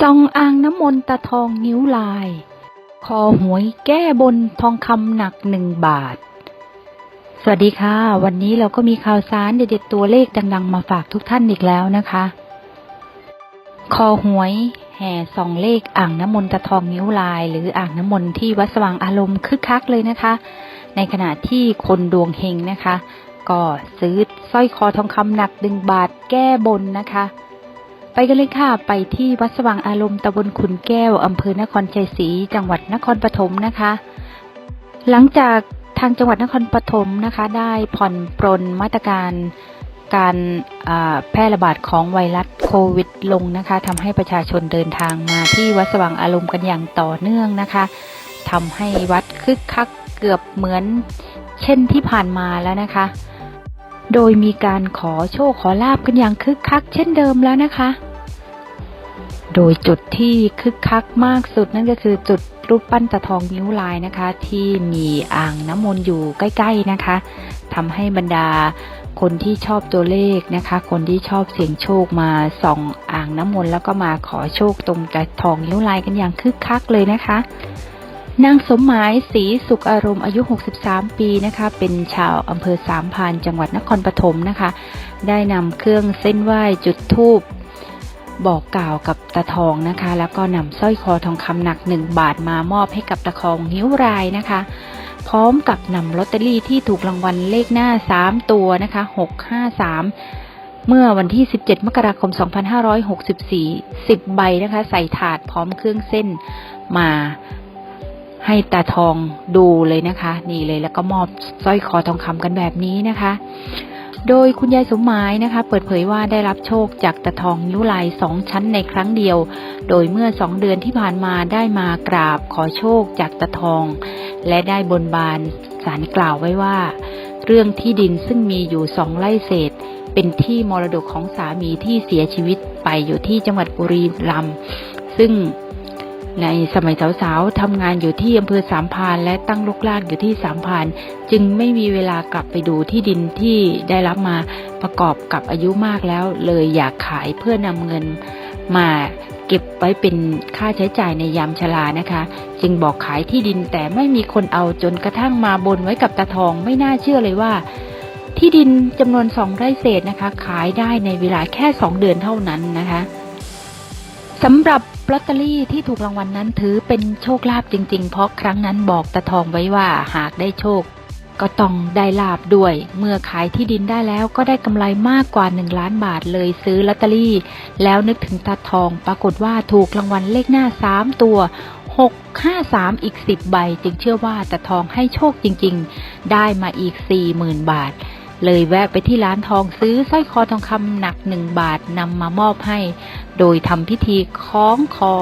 ซองอ่างน้ำมนต์ตาทองนิ้วลาย คอหวยแก้บนทองคำหนักหนึ่งบาท สวัสดีค่ะ วันนี้เราก็มีข่าวสารเด็ดๆตัวเลขดังๆมาฝากทุกท่านอีกแล้วนะคะ คอหวยแห่ส่องเลขอ่างน้ำมนต์ตาทองนิ้วลาย หรืออ่างน้ำมนต์ที่วัดสว่างอารมณ์คึกคักเลยนะคะ ในขณะที่คนดวงเฮงนะคะ ก็ซื้อสร้อยคอทองคำหนักหนึ่งบาทแก้บนนะคะ ไปกันเลยค่ะ ไปที่วัดสว่างอารมณ์ตำบลขุนแก้วอำเภอนครชัยศรีจังหวัดนครปฐมนะคะ หลังจากทางจังหวัดนครปฐมนะคะ ได้ผ่อนปรนมาตรการการแพร่ระบาดของไวรัสโควิดลงนะคะทำให้ประชาชนเดินทางมาที่วัดสว่างอารมณ์กันอย่างต่อเนื่องนะคะทำให้วัดคึกคักเกือบเหมือนเช่นที่ผ่านมาแล้วนะคะ โดยมีการขอโชคขอลาบกันอย่างคึกคักเช่นเดิมแล้วนะคะ โดยจุดที่คึกคักมากสุดนั่นก็คือจุดรูปปั้นตะทองนิ้วลายนะคะ ที่มีอ่างน้ำมนต์อยู่ใกล้ ๆนะคะทำให้บรรดาคนที่ชอบตัวเลขนะคะ คนที่ชอบเสี่ยงโชคมาส่องอ่างน้ำมนต์แล้วก็มาขอโชคตรงตะทองนิ้วลายกันอย่างคึกคักเลยนะคะ นางสมหมายศรีสุขอารมณ์อายุ 63 ปีนะคะ เป็นชาวอำเภอสามพานจังหวัดนครปฐมนะคะ ได้นำเครื่องเส้นไหว้จุดธูป บอกกล่าวกับตาทองนะคะ แล้วก็นำสร้อยคอทองคำหนักหนึ่งบาทมามอบให้กับตาทองนิ้วรายนะคะ พร้อมกับนำลอตเตอรี่ที่ถูกรางวัลเลขหน้า 3 ตัวนะคะ653 เมื่อวันที่ 17 มกราคม 2564 10 ใบนะคะ ใส่ถาดพร้อมเครื่องเส้นมาให้ตาทองดูเลยนะคะ นี่เลยแล้วก็มอบสร้อยคอทองคำกันแบบนี้นะคะ โดยคุณยายสมหมายนะคะ เปิดเผยว่าได้รับโชคจากตะทองนิ้วลายสองชั้นในครั้งเดียว โดยเมื่อสองเดือนที่ผ่านมาได้มากราบขอโชคจากตะทอง และได้บนบานสารกล่าวไว้ว่า เรื่องที่ดินซึ่งมีอยู่สองไร่เศษ เป็นที่มรดกของสามีที่เสียชีวิตไปอยู่ที่จังหวัดบุรีรัมย์ซึ่ง ในสมัยสาวๆทำงานอยู่ที่อำเภอสามพานและตั้งลูกลากอยู่ที่สามพาน จึงไม่มีเวลากลับไปดูที่ดินที่ได้รับมาประกอบกับอายุมากแล้ว เลยอยากขายเพื่อนำเงินมาเก็บไว้เป็นค่าใช้จ่ายในยามชรานะคะ จึงบอกขายที่ดินแต่ไม่มีคนเอาจนกระทั่งมาบนไว้กับตาทองไม่น่าเชื่อเลยว่า ที่ดินจำนวนสองไร่เศษนะคะ ขายได้ในเวลาแค่สองเดือนเท่านั้นนะคะสำหรับ ลอตเตอรี่ที่ถูกรางวัลนนั้นถือเป็นโชคลาภจริง ๆ เพราะครั้งนั้นบอกตาทองไว้ว่าหากได้โชค ก็ต้องได้ลาบด้วย เมื่อขายที่ดินได้แล้วก็ได้กำไรมากกว่า1ล้านบาทเลยซื้อลอตเตอรี่ แล้วนึกถึงตาทองปรากฏว่าถูกรางวัลเลขหน้า3ตัว653 อีก 10 ใบ จึงเชื่อว่าตาทองให้โชคจริง ๆ ได้มาอีก 40,000 บาท เลยแวะไปที่ร้านทองซื้อสร้อยคอทองคำหนักหนึ่งบาทนำมามอบให้ โดยทำพิธีคล้องคอ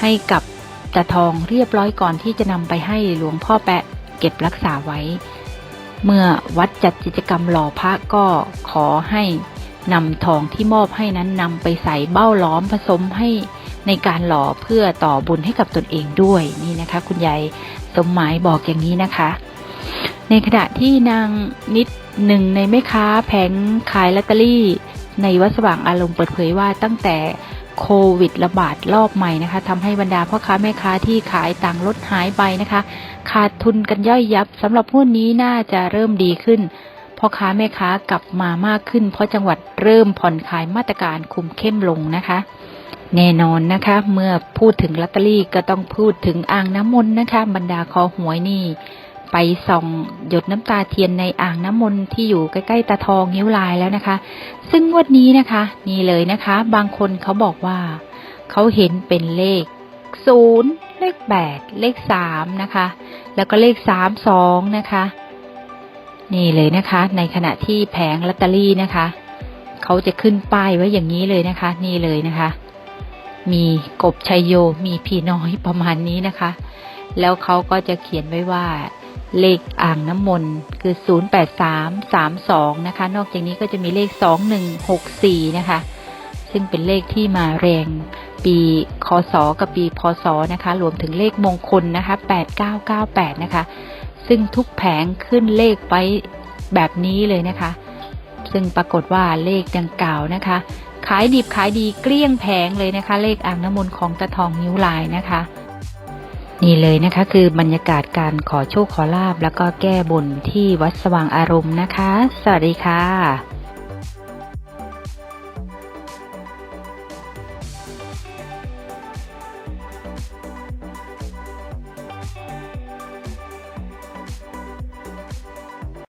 ให้กับตาทองเรียบร้อยก่อนที่จะนำไปให้หลวงพ่อแปะเก็บรักษาไว้ เมื่อวัดจัดกิจกรรมหล่อพระก็ขอให้นำทองที่มอบให้นั้นนำไปใส่เบ้าล้อมผสมให้ในการหล่อเพื่อต่อบุญให้กับตนเองด้วยนี่นะคะ คุณยายสมหมายบอกอย่างนี้นะคะ ในขณะที่นางนิดหนึ่งในแม่ค้าแผงขายลอตเตอรี่ ในวัดสว่างอารมณ์เปิดเผยว่าตั้งแต่โควิดระบาดรอบใหม่นะคะทำให้บรรดาพ่อค้าแม่ค้าที่ขายต่างลดหายไปนะคะ ขาดทุนกันย่อยยับสำหรับพวกนี้น่าจะเริ่มดีขึ้นพ่อค้าแม่ค้ากลับมามากขึ้น เพราะจังหวัดเริ่มผ่อนคลายมาตรการคุมเข้มลงนะคะ แน่นอนนะคะ เมื่อพูดถึงลอตเตอรี่ก็ต้องพูดถึงอ่างน้ำมนต์นะคะ บรรดาคอหวยนี่ ไปส่องหยดน้ำตาเทียนในอ่างน้ำมนต์ที่อยู่ใกล้ๆตาทองนิ้วลายแล้วนะคะ ซึ่งงวดนี้นะคะ นี่เลยนะคะ บางคนเขาบอกว่าเขาเห็นเป็นเลขศูนย์เลขแปดเลขสามนะคะ แล้วก็เลขสามสองนะคะ นี่เลยนะคะ ในขณะที่แผงลอตเตอรี่นะคะเขาจะขึ้นป้ายไว้อย่างนี้เลยนะคะ นี่เลยนะคะ มีกบชัยโยมีพี่น้อยประมาณนี้นะคะ แล้วเขาก็จะเขียนไว้ว่า เลขอ่างน้ำมนต์คือ 08332 นะคะ นอกจากนี้ก็จะมีเลข 2164 นะคะ ซึ่งเป็นเลขที่มาแรงปีคศกับปีพศนะคะ รวมถึงเลขมงคลนะคะ 8998 นะคะ ซึ่งทุกแผงขึ้นเลขไว้แบบนี้เลยนะคะ ซึ่งปรากฏว่าเลขดังกล่าวนะคะ ขายดิบขายดีเกลี้ยงแผงเลยนะคะ เลขอ่างน้ำมนต์ของตาทองนิ้วลายนะคะ นี่เลยนะคะคือบรรยากาศการขอโชคขอลาบแล้วก็แก้บนที่วัดสว่างอารมณ์นะคะ สวัสดีค่ะ